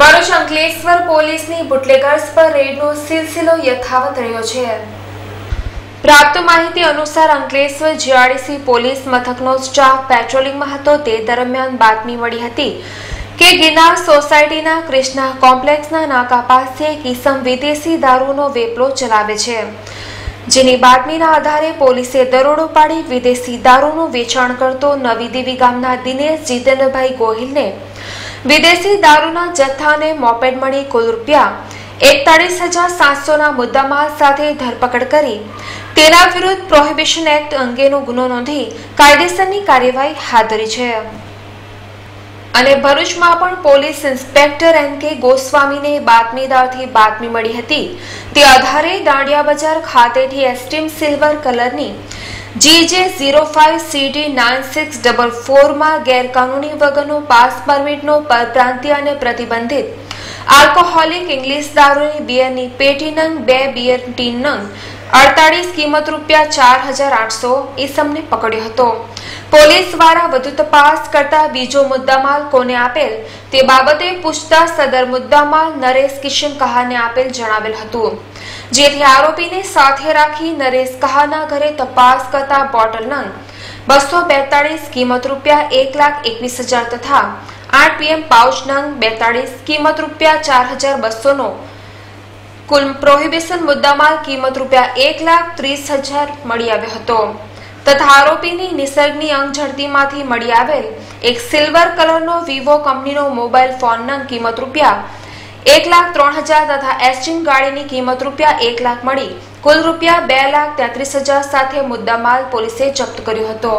ભરૂચ અંકલેશ્વર પોલીસની બુટલેગર્સ પર રેડનો સિલસિલો યથાવત રહ્યો છે. પ્રાપ્ત માહિતી અનુસાર અંકલેશ્વર જીઆરડીસી પોલીસ મથકનો સ્ટાફ પેટ્રોલિંગમાં હતો. તે દરમિયાન બાતમી મળી હતી કે ગિરનાર સોસાયટીના કૃષ્ણા કોમ્પ્લેક્સના નાકા પાસે એક ઈસમ વિદેશી દારૂનો વેપલો ચલાવે છે. જેની બાતમીના આધારે પોલીસે દરોડો પાડી વિદેશી દારૂનું વેચાણ કરતો નવી દેવી ગામના દિનેશ જીતેન્દ્રભાઈ ગોહિલને વિદેશી દારૂના જથ્થાને મોપેડ મળી કુલ રૂપિયા એકતાળીસ હજાર સાતસોના મુદ્દામાલ સાથે ધરપકડ કરી. તેના વિરુદ્ધ પ્રોહિબિશન એક્ટ અંગેનો ગુનો નોંધી કાયદેસરની કાર્યવાહી હાથ ધરી છે. અને ભરૂચમાં પણ પોલીસ ઇન્સ્પેક્ટર એન કે ગોસ્વામીને બાતમીદારથી બાતમી મળી હતી. તે આધારે દાંડિયા બજાર ખાતેથી એસ્ટીમ સિલ્વર કલરની GJ zero five CD nine six double ફોરમાં ગેરકાનૂની વગરનો પાસ પરમિટનો પરપ્રાંતીય અને પ્રતિબંધિત. આલ્કોહોલિક ઇંગ્લિશ દારૂની બિયરની પેટી નંગ બે બિયર ટીન નંગ. અડતાળીસ કિંમત રૂપિયા ચાર હજાર આઠસો ઈસમને પકડ્યો હતો. પોલીસ દ્વારા વધુ તપાસ કરતા બીજો મુદ્દામાલ કોને આપેલ તે બાબતે પૂછતા સદર મુદ્દામાલ નરેશ કિશન કહાને આપેલ જણાવેલ હતું. જેથી આરોપીને સાથે રાખી નરેશ કહાના ઘરે તપાસ કરતા બોટલ નંગ, બસો બેતાળીસ કિંમત રૂપિયા એક લાખ એકવીસ હજાર તથા આઠ પીએમ પાઉચ નંગ બેતાળીસ કિંમત રૂપિયા ચાર હજાર બસોનો કુલ પ્રોહિબિશન મુદ્દામાલ કિંમત રૂપિયા એક લાખ ત્રીસ હજાર મળી આવ્યો હતો. તથા આરોપીની નિસર્ગની અંગ ઝડતીમાંથી મળી આવેલ એક સિલ્વર કલરનો વિવો કંપનીનો મોબાઈલ ફોનના કિંમત રૂપિયા એક લાખ ત્રણ હજાર તથા એસ્ટિન ગાડીની કિંમત રૂપિયા એક લાખ મળી. કુલ રૂપિયા બે લાખ તેત્રીસ હજાર સાથે મુદ્દામાલ પોલીસે જપ્ત કર્યો હતો.